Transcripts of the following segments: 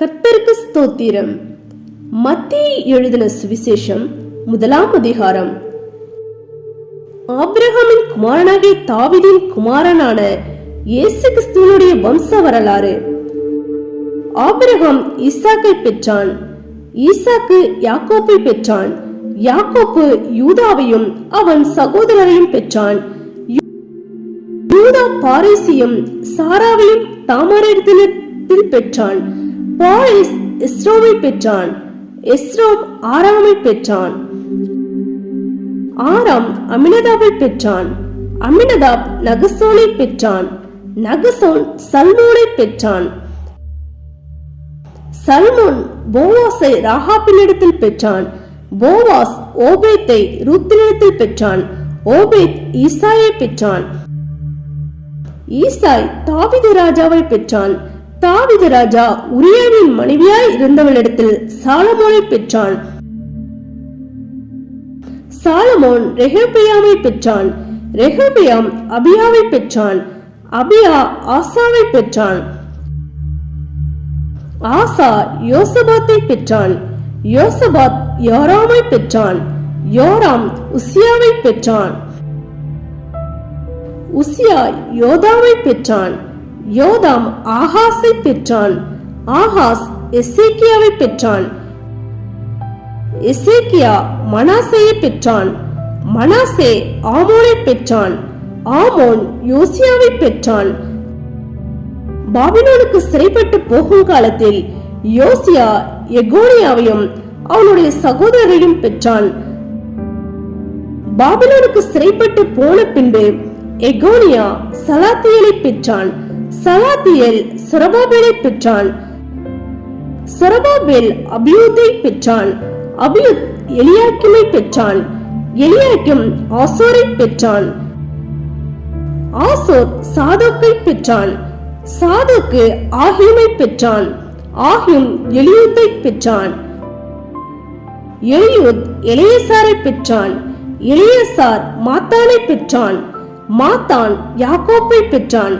கர்த்தருக்கு ஸ்தோத்திரம். மத்திய எழுதின சுவிசேஷம் முதலாம் அதிகாரம். ஆபிரகாமின் குமாரனாகிய தாவிதின் குமாரனான இயேசு கிறிஸ்துவனுடைய வம்ச வரலாறு ஆபிரகாம் ஈசாக்கை பெற்றான். ஈசாக்கு யாக்கோப்பை பெற்றான். யாக்கோப்பு யூதாவையும் அவன் சகோதரரையும் பெற்றான். யூதா பாரிசியும் சாராவையும் தாமரத்தில் பெற்றான். பாரிஸ் இஸ்ரோவை பெற்றான். இஸ்ரோ ஆறாமை பெற்றான். ஆறாம் அமினதாவை பெற்றான். அமினதாப் நகசோனை பெற்றான். நகசோன் சல்மோனை பெற்றான். சல்மோன் போவாஸை ராகாப்பினிடத்தில் பெற்றான். போவாஸ் ஓபேத்தை ரூத்தினிடத்தில் பெற்றான். ஓபேத் ஈசாயை பெற்றான். ஈசாய் தாவிது ராஜாவை பெற்றான். தாவித ராஜா உரியாவின் மனைவியாய் இருந்தவளிடத்தில் சாலமோனை பெற்றான். சாலமோன் ரெஹபியாமை பெற்றான். ரெஹபியாம் அபியாவை பெற்றான். அபியா ஆசாவை பெற்றான். ஆசா யோசபாத்தை பெற்றான். யோசபாத் யோராமை பெற்றான். யோராம் உசியாவை பெற்றான். உசியா யோதாவை பெற்றான். யோதாம் ஆகாஸை பெற்றான் ஆகாஸ் எசேக்கியாவை பெற்றான் எசேக்கியா மனாசேயை பெற்றான் மனாசே ஆமோனை பெற்றான் ஆமோன் யோசியாவை பெற்றான் பாபிலோனுக்கு சிறைப்பட்டு போகும் காலத்தில் யோசியா எகோனியாவையும் அவனுடைய சகோதரரையும் பெற்றான் பாபிலோனுக்கு சிறைப்பட்டு போன பின்பு எகோனியா சலாத்தியலை பெற்றான் சலாத்தியல் சொரபாபேலை பெற்றான் சொரபாபேல் அபியூத்தை பெற்றான் அபியுத் எலியாக்கிமை பெற்றான் எலியாக்கிம் ஆசோரை பெற்றான் ஆசோர் சாதோக்கை பெற்றான் சாதோக்கு ஆகியமை பெற்றான் ஆகியும் எலியூத்தை பெற்றான் எலியூத் எலியசாரை பெற்றான் எலியசார் மாத்தானை பெற்றான் மாத்தான் யாக்கோப்பை பெற்றான்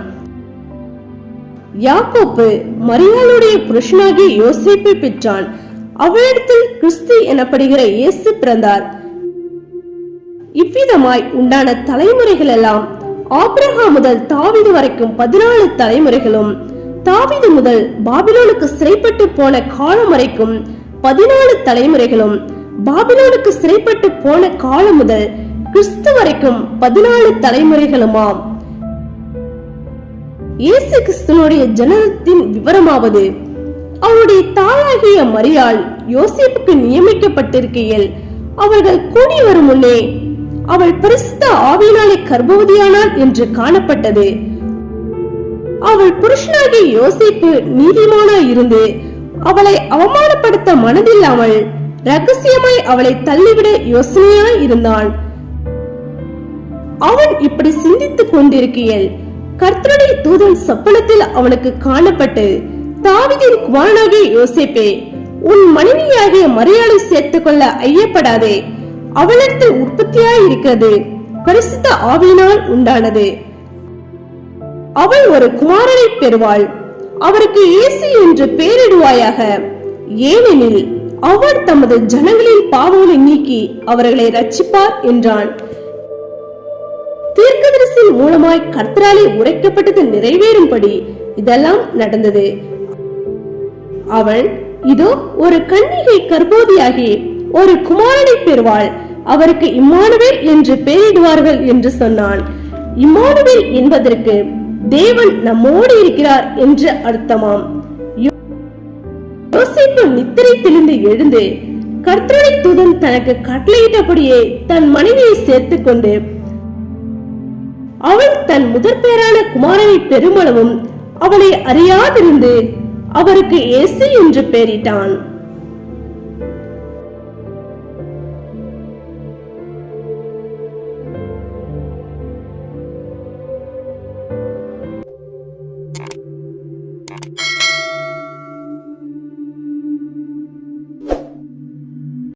யாக்கோப்பு மரியாளுடைய புருஷனாகிய யோசேப்பை பெற்றான். அவளிடத்தில் கிறிஸ்து எனப்படுகிற இயேசு பிறந்தார். இவ்விதமாய் உண்டான தலைமுறைகள் எல்லாம் ஆப்ரஹா முதல் தாவிது வரைக்கும் பதினாலு தலைமுறைகளும் தாவிது முதல் பாபிலோனுக்கு சிறைப்பட்டு போன காலம் வரைக்கும் பதினாலு தலைமுறைகளும் பாபிலோனுக்கு சிறைப்பட்டு போன காலம் முதல் கிறிஸ்து வரைக்கும் பதினாலு தலைமுறைகளுமாம். இயேசு கிறிஸ்துவனுடைய ஜனனத்தின் விவரமாவது. அவருடைய தாயாகிய மரியாள் யோசிப்புக்கு நியமிக்கப்பட்டிருக்கையில் அவர்கள் கூடி வரும் முன்னே அவள் பரிசுத்த ஆவியினாலே கர்ப்பவதியானாள் என்று காணப்பட்டது. அவள் புருஷனாகிய யோசிப்பு நீதிமானாய் இருந்து அவளை அவமானப்படுத்த மனதில்லாமல் ரகசியமாய் அவளை தள்ளிவிட யோசனையாய் இருந்தான். அவன் இப்படி சிந்தித்துக் கொண்டிருக்கையில் கர்த்தருடைய தூதன் சொப்பனத்தில் அவனுக்கு காணப்பட்டு தாவிதின் குமாரனாகிய யோசிப்பே உன் மனைவியாகிய மரியாதை சேர்த்துக் கொள்ள ஐயப்படாதே. அவளிடத்தில் உற்பத்தியாய் இருக்கிறது பரிசுத்த ஆவியினால் உண்டானது. அவள் ஒரு குமாரனை பெறுவாள். அவருக்கு இயேசு என்று பெயரிடுவாயாக. ஏனெனில் அவர் தமது ஜனங்களின் பாவங்களை நீக்கி அவர்களை ரட்சிப்பார் என்றான். தீர்க்கதரிசின் மூலமாய் கர்த்தராலே உரைக்கப்பட்டது நிறைவேறும்படி இதெல்லாம் நடந்தது. அவள் இதோ ஒரு கன்னிகை கர்ப்போதியாகி ஒரு குமாரனை பெறுவாள். அவருக்கு இம்மானுவேல் என்று பெயரிடுவார்கள் என்று சொன்னான். இம்மானுவேல் என்பதற்கு தேவன் நம்மோடு இருக்கிறார் என்று அர்த்தமாம். யோசிப்பு நித்திரை தெளிந்து எழுந்து கர்த்தரை தூதன் தனக்கு கட்டளையிட்டபடியே தன் மனைவியை சேர்த்துக் கொண்டு அவள் தன் முதற்பேரான குமாரனை பெருமளவும் அவளை அறியாதிருந்து அவருக்கு ஏசு என்று பெயரிட்டான்.